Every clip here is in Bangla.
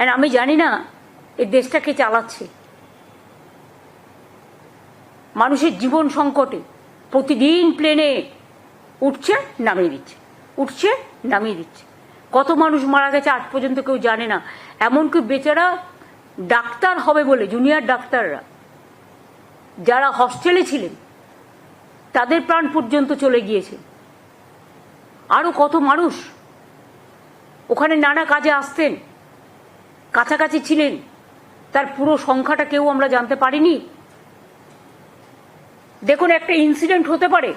অ্যান্ড আমি জানি না, এই দেশটাকে চালাচ্ছে। মানুষের জীবন সংকটে প্রতিদিন প্লেনে উঠছে, নামিয়ে দিচ্ছে। উঠছে, নামিয়ে দিচ্ছে। কত মানুষ মারা গেছে আজ পর্যন্ত কেউ জানে না। এমনকি বেচারা ডাক্তার হবে বলে জুনিয়র ডাক্তাররা, যারা হস্টেলে ছিলেন, তাদের প্রাণ পর্যন্ত চলে গিয়েছে। আরও কত মানুষ ওখানে নানা কাজে আসতেন। কাছাকাছি ছিলেন। তার পুরো সংখ্যাটা কেউ আমরা জানতে পারিনি। দেখুন, একটা ইনসিডেন্ট হতে পারে।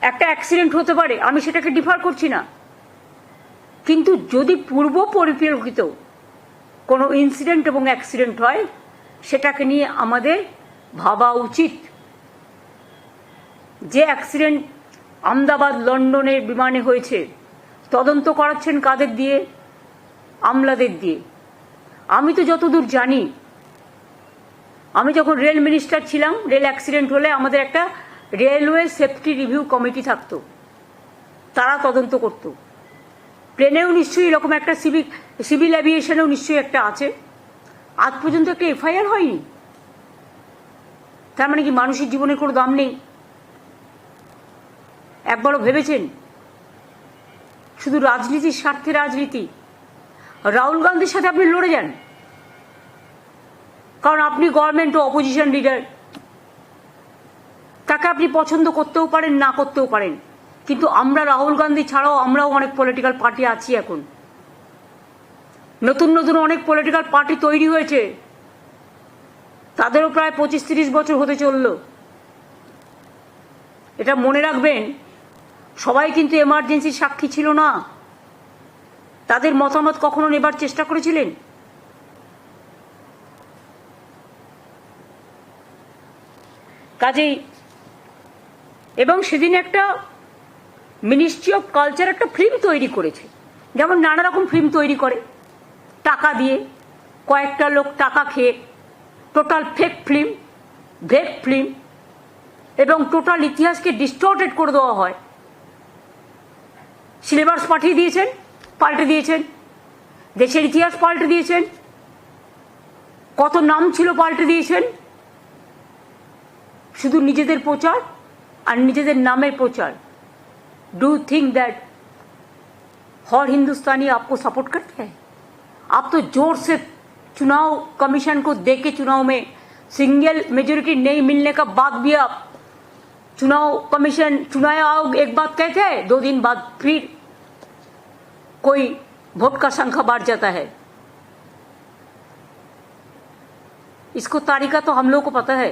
একটা অ্যাক্সিডেন্ট হতে পারে। আমি সেটাকে ডিফার করছি না। কিন্তু যদি পূর্ব পরিকল্পিত কোনো ইনসিডেন্ট এবং অ্যাক্সিডেন্ট হয়, সেটাকে নিয়ে আমাদের ভাবা উচিত। যে অ্যাক্সিডেন্ট আমদাবাদ, লন্ডনের বিমানে হয়েছে, তদন্ত করাচ্ছেন কাদের দিয়ে? আমলাদের দিয়ে। আমি তো যতদূর জানি, আমি যখন রেল মিনিস্টার ছিলাম, রেল অ্যাক্সিডেন্ট হলে আমাদের একটা রেলওয়ে সেফটি রিভিউ কমিটি থাকতো। তারা তদন্ত করত। প্লেনেও নিশ্চয়ই এরকম একটা সিভিক, সিভিল অ্যাভিয়েশনেও নিশ্চয়ই একটা আছে। আজ পর্যন্ত একটা এফআইআর হয়নি। তার মানে কি মানুষের জীবনের কোনো দাম নেই? একবারও ভেবেছেন? শুধু রাজনীতির স্বার্থে রাজনীতি। রাহুল গান্ধীর সাথে আপনি লড়ে যান। কারণ আপনি গভর্নমেন্ট ও অপোজিশন লিডার তাকে আপনি পছন্দ করতেও পারেন, না করতেও পারেন। কিন্তু আমরা রাহুল গান্ধী ছাড়াও আমরাও অনেক পলিটিক্যাল পার্টি আছি এখন। নতুন নতুন অনেক পলিটিক্যাল পার্টি তৈরি হয়েছে। তাদেরও প্রায় পঁচিশ তিরিশ বছর হতে চলল। এটা মনে রাখবেন, সবাই কিন্তু এমার্জেন্সির সাক্ষী ছিল না। তাদের মতামত কখনো নেবার চেষ্টা করেছিলেন? কাজেই। এবং সেদিন একটা মিনিস্ট্রি অফ কালচার একটা ফিল্ম তৈরি করেছে। যেমন নানা রকম ফিল্ম তৈরি করে। টাকা দিয়ে। কয়েকটা লোক টাকা খেয়ে। টোটাল ফেক ফিল্ম ভেক ফিল্ম এবং টোটাল ইতিহাসকে ডিস্টর্টেড করে দেওয়া হয়। সিলেবাস পাঠিয়ে দিয়েছেন, পাল্টে দিয়েছেন। দেশের ইতিহাস পাল্টে দিয়েছেন। কত নাম ছিল পাল্টে দিয়েছেন। শুধু নিজেদের প্রচার আর নিজেদের নামের প্রচার डू थिंक दैट हर हिंदुस्तानी आपको सपोर्ट करते हैं आप तो जोर से चुनाव कमीशन को देख के चुनाव में सिंगल मेजोरिटी नहीं मिलने का बाद भी आप चुनाव कमीशन चुनाव आयोग एक बात कहते हैं दो दिन बाद फिर कोई वोट का संख्या बढ़ जाता है इसको तारीका तो हम लोग को पता है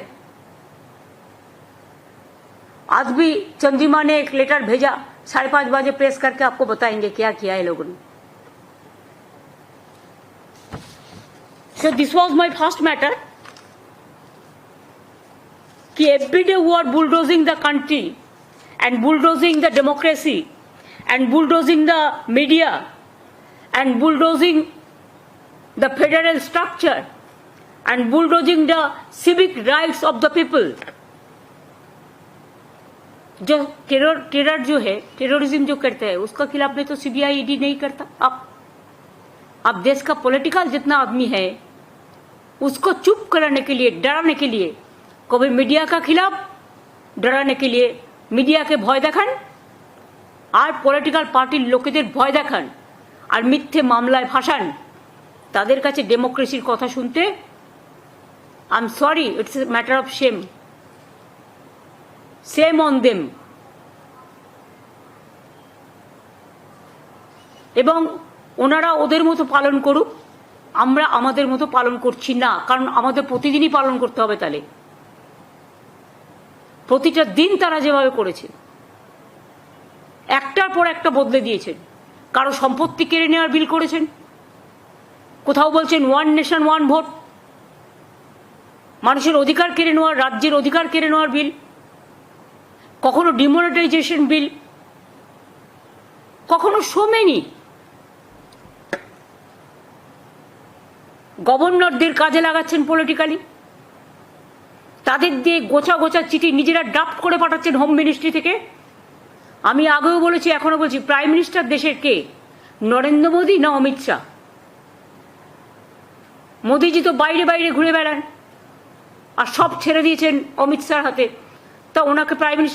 आज भी चंद्रिमा ने एक लेटर भेजा, साढ़े पाँच बजे प्रेस करके आपको बताएँगे क्या किया है लोगों ने so this was my first matter कि every day we are bulldozing the country and bulldozing the democracy and bulldozing the media and bulldozing the federal structure and bulldozing the civic rights of the people. जो टेरर टेरर जो है टेररिज्म जो करता है उसका खिलाफ में तो सीबीआई ईडी नहीं करता अब अब देश का पॉलिटिकल जितना आदमी है उसको चुप कराने के लिए डराने के लिए कभी मीडिया का खिलाफ डराने के लिए মিডিয়াকে ভয় দেখান আর পলিটিক্যাল পার্টির লোকেদের ভয় দেখান আর মিথ্যে মামলায় ফাঁসান তাদের কাছে ডেমোক্রেসির কথা শুনতে I am sorry it's a matter of shame shame on them এবং ওনারা ওদের মতো পালন করুক, আমরা আমাদের মতো পালন করছি না, কারণ আমাদের প্রতিদিনই পালন করতে হবে তাহলে। প্রতিটা দিন তারা যেভাবে করেছে। একটার পর একটা বদলে দিয়েছেন। কারও সম্পত্তি কেড়ে নেওয়ার বিল করেছেন। কোথাও বলছেন ওয়ান নেশন ওয়ান ভোট মানুষের অধিকার কেড়ে নেওয়ার, রাজ্যের অধিকার কেড়ে নেওয়ার বিল। কখনো ডিমোনেটাইজেশন বিল কখনো সোমেনি গভর্নরদের কাজে লাগাচ্ছেন পলিটিক্যালি তাদের দিয়ে গোছা গোছা চিঠি নিজেরা ড্রাফট করে পাঠাচ্ছেন হোম মিনিস্ট্রি থেকে। আমি আগেও বলেছি এখনও বলছি প্রাইম মিনিস্টার দেশের কে? নরেন্দ্র মোদী না অমিত শাহ? মোদিজি তো বাইরে বাইরে ঘুরে বেড়ান, আর সব ছেড়ে দিয়েছেন অমিত শাহর হাতে। তা ওনাকে প্রাইম মিনিস্টার